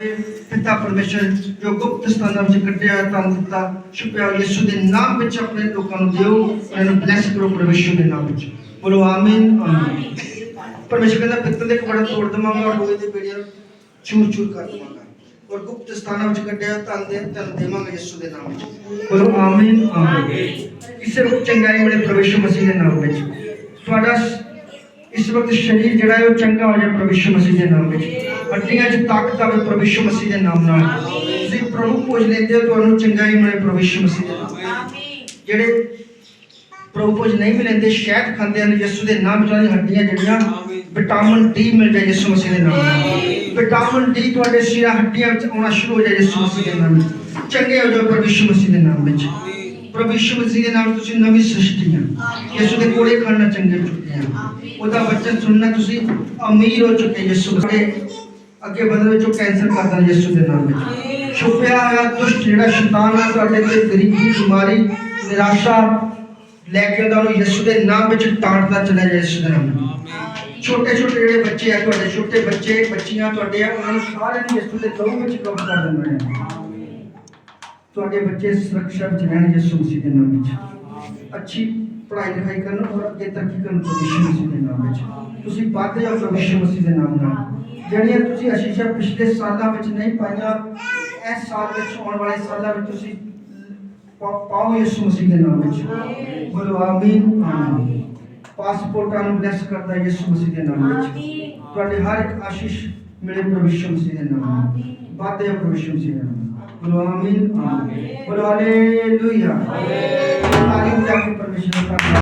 ਪਿਤਾ ਪਰਮੇਸ਼ਰ ਜੋ ਗੁਪਤ ਸਥਾਨਾਂ ਵਿੱਚ ਕੱਢਿਆ ਤੁਹਾਨੂੰ ਦਿੱਤਾ ਸ਼ੁਕਰਿਆ ਯਿਸੂ ਦੇ ਨਾਮ ਵਿੱਚ ਆਪਣੇ ਲੋਕਾਂ ਨੂੰ ਦਿਓ ਉਹਨਾਂ ਬਲੈਸ ਕਰੋ ਪਰਮੇਸ਼ਰ ਦੇ ਨਾਮ ਵਿੱਚ। ਬੋਲੋ ਆਮੀਨ ਆਮੀਨ। ਪਰਮੇਸ਼ਰ ਕਹਿੰਦਾ, ਪਿੱਤਲ ਦੇ ਇੱਕ ਤੋੜ ਦਵਾਂਗਾ ਔਰ ਲੋਹੇ ਦੇ ਬੇੜੀਆਂ ਚੂਰ ਚੂਰ ਕਰ ਦਵਾਂਗਾ। ਔਰ ਗੁਪਤ ਸਥਾਨਾਂ ਵਿੱਚ ਕੱਢਿਆ ਤਾਂ ਦੇ ਤਨ ਦੇਵਾਂਗਾ ਯਿਸੂ ਦੇ ਨਾਮ ਵਿੱਚ। ਬੋਲੋ ਆਮੀਨ ਆਮੀਨ। ਇਸੇ ਵਿੱਚ ਚੰਗਾਈ ਮਿਲੇ ਪਰਮੇਸ਼ਰ ਮਸੀਹ ਦੇ ਨਾਮ ਵਿੱਚ। ਤੁਹਾਡਾ ਇਸ ਵਕਤ ਸਰੀਰ ਜਿਹੜਾ ਹੈ, ਉਹ ਚੰਗਾ ਹੋ ਜਾਏ ਪ੍ਰਭੂ ਮਸੀਹ ਦੇ ਨਾਮ ਵਿੱਚ। ਹੱਡੀਆਂ 'ਚ ਤਾਕਤ ਆਵੇ ਪ੍ਰਭੂ ਮਸੀਹ ਦੇ ਨਾਮ ਨਾਲ। ਤੁਸੀਂ ਪ੍ਰਭੂ ਪੂਜ ਲੈਂਦੇ ਹੋ ਤੁਹਾਨੂੰ ਚੰਗਾਈ ਮਿਲੇ ਪ੍ਰਭੂ ਮਸੀਹ ਦੇ ਨਾਮ। ਨਾਲ। ਜਿਹੜੇ ਪ੍ਰਭੂ ਪੂਜ ਨਹੀਂ ਮਿਲਦੇ ਸ਼ਹਿਦ ਖਾਂਦੇ ਹਨ ਯਿਸੂ ਦੇ ਨਾਮ ਦੀਆਂ ਹੱਡੀਆਂ ਜਿਹੜੀਆਂ ਵਿਟਾਮਿਨ ਡੀ ਮਿਲ ਜਾਏ ਯਿਸੂ ਮਸੀਹ ਦੇ ਨਾਮ ਨਾਲ। ਵਿਟਾਮਿਨ ਡੀ ਤੁਹਾਡੇ ਸਿਰਾਂ ਹੱਡੀਆਂ ਵਿੱਚ ਆਉਣਾ ਸ਼ੁਰੂ ਹੋ ਜਾਏ ਯਿਸੂ ਮਸੀਹ ਦੇ ਨਾਮ ਵਿੱਚ ਚੰਗੇ ਹੋ ਜਾਓ ਪ੍ਰਭੂ ਮਸੀਹ ਦੇ ਨਾਮ ਵਿੱਚ। ਪ੍ਰਭੂ ਯਿਸੂ ਮਸੀਹ ਦੇ ਨਾਮ ਤੁਸੀਂ ਨਵੀਂ ਸ੍ਰਿਸ਼ਟੀ ਆ। ਯਿਸੂ ਦੇ ਕੋਲੇ ਖੜਨਾ ਚੰਗੇ ਚੁੱਕੇ ਆ। ਉਹਦਾ ਵਚਨ ਸੁਣਨਾ ਤੁਸੀਂ ਅਮੀਰ ਹੋ ਚੁੱਕੇ ਯਿਸੂ ਦੇ। ਅੱਗੇ ਵਧਣ ਵਿੱਚੋਂ ਕੈਂਸਰ ਕਰਦਾ ਯਿਸੂ ਦੇ ਨਾਮ ਵਿੱਚ। ਛੁਪਿਆ ਹੋਇਆ ਦੁਸ਼ਟ ਜਿਹੜਾ ਸ਼ੈਤਾਨ ਆ, ਤੁਹਾਡੇ ਤੇ ਗਰੀਬੀ, ਬਿਮਾਰੀ, ਨਿਰਾਸ਼ਾ ਲੈ ਕੇ ਆਉਂਦਾ ਉਹਨੂੰ ਯਿਸੂ ਦੇ ਨਾਮ ਵਿੱਚ ਟਾਂਟਦਾ ਚਲਾ ਜਾਏ ਯਿਸੂ ਦੇ ਨਾਮ ਵਿੱਚ। ਛੋਟੇ ਛੋਟੇ ਜਿਹੜੇ ਬੱਚੇ ਆ, ਤੁਹਾਡੇ ਛੋਟੇ ਬੱਚੇ, ਬੱਚੀਆਂ, ਤੁਹਾਡੇ ਆ, ਉਹਨਾਂ ਨੂੰ ਸਾਰਿਆਂ ਨੂੰ ਯਿਸੂ ਦੇ ਲਹੂ ਵਿੱਚ ਕਵਰ ਕਰ ਦਿੰਦਾ ਹੈ। ਤੁਹਾਡੇ ਬੱਚੇ ਸੁਰੱਖਿਆ ਵਿੱਚ ਰਹਿਣ ਯਿਸੂ ਮਸੀਹ ਦੇ ਨਾਮ ਵਿੱਚ। ਅੱਛੀ ਪੜ੍ਹਾਈ ਲਿਖਾਈ ਕਰਨ ਔਰ ਅੱਗੇ ਤਰੱਕੀ ਕਰਨ ਪ੍ਰਭੂ ਯਿਸੂ ਮਸੀਹ ਦੇ ਨਾਮ ਵਿੱਚ। ਤੁਸੀਂ ਵੱਧ ਜਾਓ ਪ੍ਰਭੂ ਯਿਸੂ ਮਸੀਹ ਦੇ ਨਾਮ ਨਾਲ ਜਿਹੜੀਆਂ ਤੁਸੀਂ ਅਸ਼ੀਸ਼ਾਂ ਪਿਛਲੇ ਸਾਲਾਂ ਵਿੱਚ ਨਹੀਂ ਪਾਈਆਂ ਇਸ ਸਾਲ ਵਿੱਚ ਆਉਣ ਵਾਲੇ ਸਾਲਾਂ ਵਿੱਚ ਤੁਸੀਂ ਪਾਓ ਯਿਸੂ ਮਸੀਹ ਦੇ ਨਾਮ ਵਿੱਚ। ਬੋਲੋ ਆਮੀਨ ਆਮੀਨ। ਪਾਸਪੋਰਟਾਂ ਨੂੰ ਬਲੈਸ ਕਰਦਾ ਯਿਸੂ ਮਸੀਹ ਦੇ ਨਾਮ ਵਿੱਚ। ਤੁਹਾਡੇ ਹਰ ਇੱਕ ਆਸ਼ੀਸ਼ ਮਿਲੇ ਪ੍ਰਭੂ ਯਿਸੂ ਮਸੀਹ ਦੇ ਨਾਮ ਵੱਧ ਜਾਓ ਪ੍ਰਭੂ ਯਿਸੂ ਮਸੀਹ ਦੇ ਨਾਮ ਬੋਲੋ ਆਮੀਨ ਆਮੀਨ। ਬੋਲੋ ਹਾਲੇਲੂਇਆ ਤਾਰੀਫ ਜਾ ਕੇ ਪਰਮੇਸ਼ਰ ਦਾ